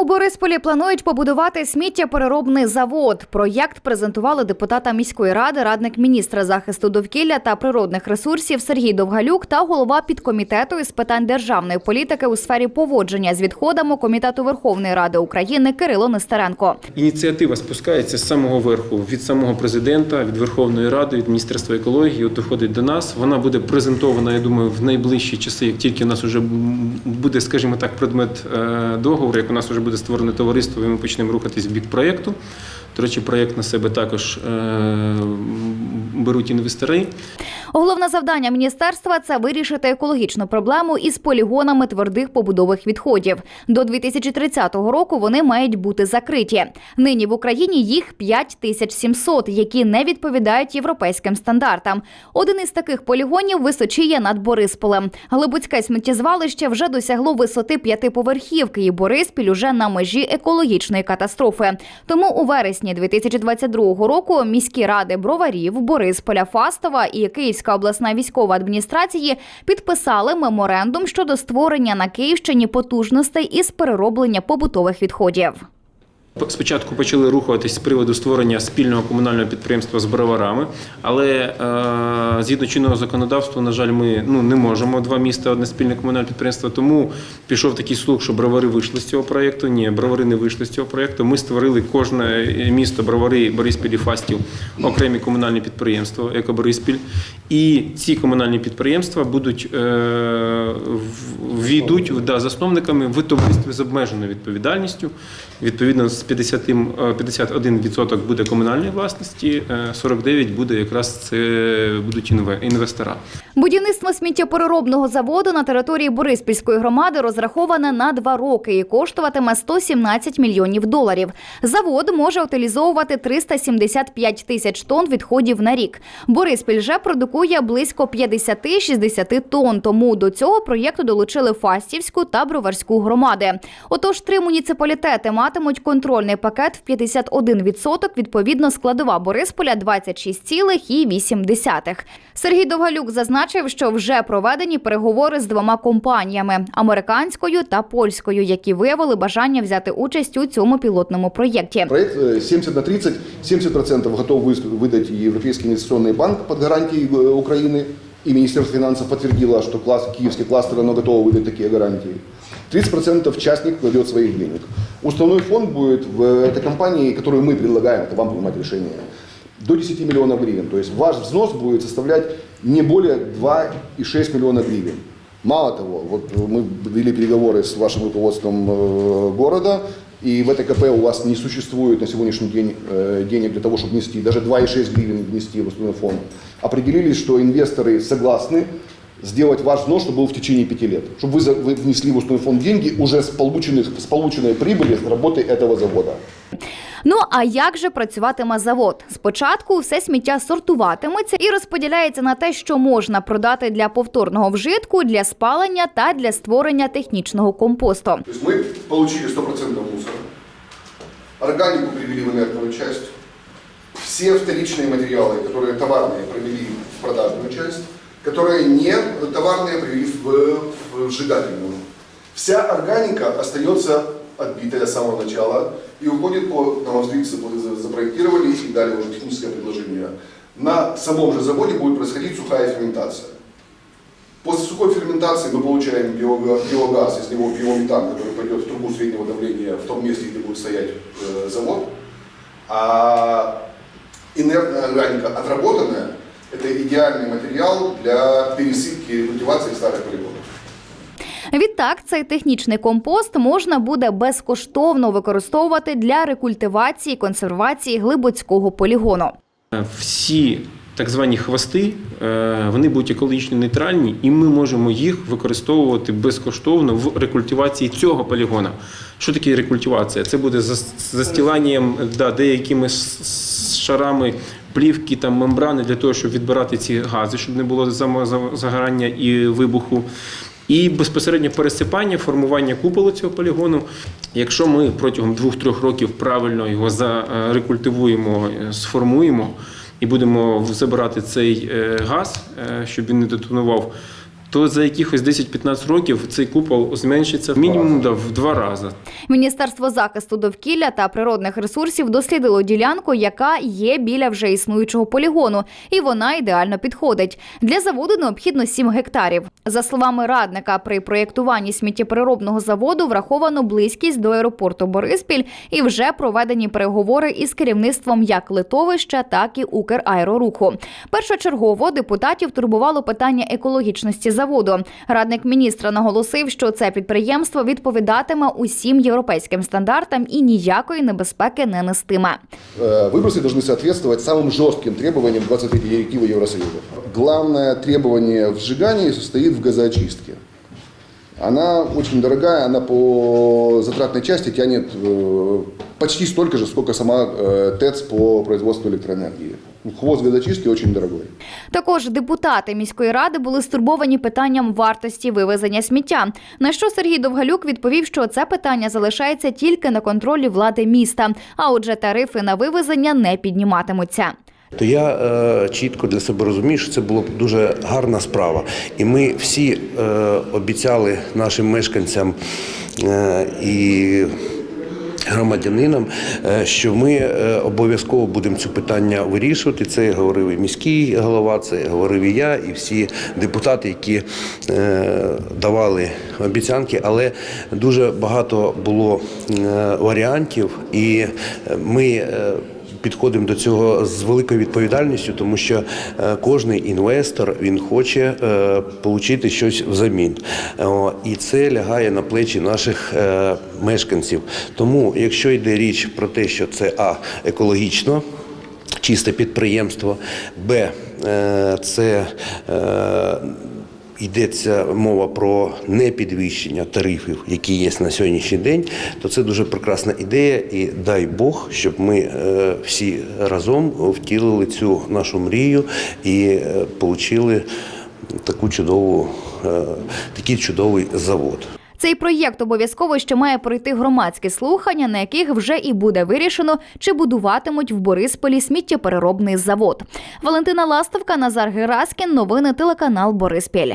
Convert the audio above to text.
У Борисполі планують побудувати сміттєпереробний завод. Проєкт презентували депутата міської ради, радник міністра захисту довкілля та природних ресурсів Сергій Довгалюк та голова підкомітету із питань державної політики у сфері поводження з відходами комітету Верховної Ради України Кирило Нестеренко. Ініціатива спускається з самого верху, від самого президента, від Верховної Ради, від Міністерства екології, от доходить до нас. Вона буде презентована, я думаю, в найближчі часи, як тільки у нас вже буде, скажімо так, предмет е, договору, як у нас вже буде створене товариство, і ми почнемо рухатись в бік проєкту. До речі, проєкт на себе також е, беруть інвестори. Головне завдання міністерства це вирішити екологічну проблему із полігонами твердих побудових відходів. До 2030 року вони мають бути закриті. Нині в Україні їх 5700, які не відповідають європейським стандартам. Один із таких полігонів височіє над Борисполем. Глибоцьке сміттєзвалище вже досягло висоти п'ятиповерхівки, і Бориспіль уже на межі екологічної катастрофи. Тому у вересні 2022 року міські ради Броварів, Борисполя, Фастова і Київська обласна військова адміністрації підписали меморандум щодо створення на Київщині потужностей із перероблення побутових відходів. Спочатку почали рухатись з приводу створення спільного комунального підприємства з броварами, але е, згідно чинного законодавства, на жаль, ми ну, не можемо два міста, одне спільне комунальне підприємство. Тому пішов такий слух, що бровари вийшли з цього проєкту. Ні, бровари не вийшли з цього проєкту. Ми створили кожне місто бровари, Бориспіль і Фастів окремі комунальні підприємства, як Бориспіль. І ці комунальні підприємства будуть е, війдуть да, засновниками в товаристві з обмеженою відповідальністю. Відповідно, з 50, 51% буде комунальної власності, е, 49% буде якраз це будуть інве- інвестора. Будівництво сміттєпереробного заводу на території Бориспільської громади розраховане на два роки і коштуватиме 117 мільйонів доларів. Завод може утилізовувати 375 тисяч тонн відходів на рік. Бориспіль же продукує близько 50-60 тонн. Тому до цього проєкту долучили Фастівську та Броварську громади. Отож, три муніципалітети матимуть контрольний пакет в 51%, відповідно складова Борисполя 26,8. Сергій Довгалюк зазначив, що вже проведені переговори з двома компаніями американською та польською, які виявили бажання взяти участь у цьому пілотному проєкті. Проект э, 70 на 30, 70% готов выс- выдать Европейский инвестиционный банк под гарантией э, Украины, и Министерство финансов подтвердило, что класс, киевский кластер оно готово выдать такие гарантии. 30% частник кладет своих денег. Уставной фонд будет в этой компании, которую мы предлагаем, это вам принимать решение, До 10 миллионов гривен. То есть ваш взнос будет составлять не более 2,6 миллиона гривен. Мало того, вот мы вели переговоры с вашим руководством э, города, и в ЭТКП у вас не существует на сегодняшний день э, денег для того, чтобы внести, даже 2,6 гривен внести в основной фонд. Определились, что инвесторы согласны сделать ваш взнос, чтобы был в течение пяти лет. Чтобы вы, вы внесли в основной фонд деньги уже с, полученных, с полученной прибыли с работы этого завода. Ну а як же працюватиме завод? Спочатку все сміття сортуватиметься і розподіляється на те, що можна продати для повторного вжитку, для спалення та для створення технічного компосту. То есть мы получили 100% мусора, органику привели в инертную часть, все вторичные материалы, которые товарные, провели в продажную часть, которые не товарные привели в, в сжигательную. Вся органика остается отбитая с самого начала и уходит по, за- запроектировали и дали уже техническое предложение. На самом же заводе будет происходить сухая ферментация. После сухой ферментации мы получаем биога- биогаз, из него биометан, который пойдет в трубу среднего давления в том месте, где будет стоять э, завод. А инертная органика отработанная – это идеальный материал для пересыпки и культивации старых полигонов. Відтак, цей технічний компост можна буде безкоштовно використовувати для рекультивації і консервації глибоцького полігону. Всі так звані хвости е, вони будуть екологічно нейтральні, і ми можемо їх використовувати безкоштовно в рекультивації цього полігона. Що таке рекультивація? Це буде зас- застіланням да, деякими шарами плівки там мембрани для того, щоб відбирати ці гази, щоб не було загорання і вибуху. І безпосередньо пересипання, формування куполу цього полігону. Якщо ми протягом двох-трьох років правильно його зарекультивуємо, е, сформуємо і будемо забирати цей е, газ, е, щоб він не детонував, то за якихось 10-15 років цей купол зменшиться мінімум да, в два рази. Міністерство захисту довкілля та природних ресурсів дослідило ділянку, яка є біля вже існуючого полігону, і вона ідеально підходить. Для заводу необхідно 7 гектарів. За словами радника, при проєктуванні сміттєпереробного заводу враховано близькість до аеропорту Бориспіль і вже проведені переговори із керівництвом як литовища, так і Украероруху. Першочергово депутатів турбувало питання екологічності заводу Радник міністра наголосив, що це підприємство відповідатиме усім європейським стандартам і ніякої небезпеки не нестиме. Э, Выбросы должны соответствовать самым жестким требованиям 23 директивы Евросоюза. Главное требование в сжигании состоит в газоочистке. Она очень дорогая, она по затратной части тянет э, почти столько же, сколько сама э, ТЭЦ по производству электроэнергии. Хвост газочистки очень дорогой. Також депутати міської ради були стурбовані питанням вартості вивезення сміття. На що Сергій Довгалюк відповів, що це питання залишається тільки на контролі влади міста. А отже, тарифи на вивезення не підніматимуться. То я е, чітко для себе розумію, що це була б дуже гарна справа. І ми всі е, обіцяли нашим мешканцям е, і громадянинам, е, що ми е, обов'язково будемо це питання вирішувати. Це говорив і міський голова, це говорив і я, і всі депутати, які е, давали обіцянки, але дуже багато було варіантів, і ми. Е, підходимо до цього з великою відповідальністю, тому що е, кожний інвестор він хоче е, отримати щось взамін. І це лягає на плечі наших е, мешканців. Тому, якщо йде річ про те, що це а екологічно. Чисте підприємство, Б. е, Це е, йдеться мова про непідвищення тарифів, які є на сьогоднішній день, то це дуже прекрасна ідея, і дай Бог, щоб ми е, всі разом втілили цю нашу мрію і е, отримали таку чудову, е, такий чудовий завод. Цей проєкт обов'язково ще має пройти громадські слухання, на яких вже і буде вирішено, чи будуватимуть в Борисполі сміттєпереробний завод. Валентина Ластовка, Назар Гераскін. Новини телеканал Бориспіль.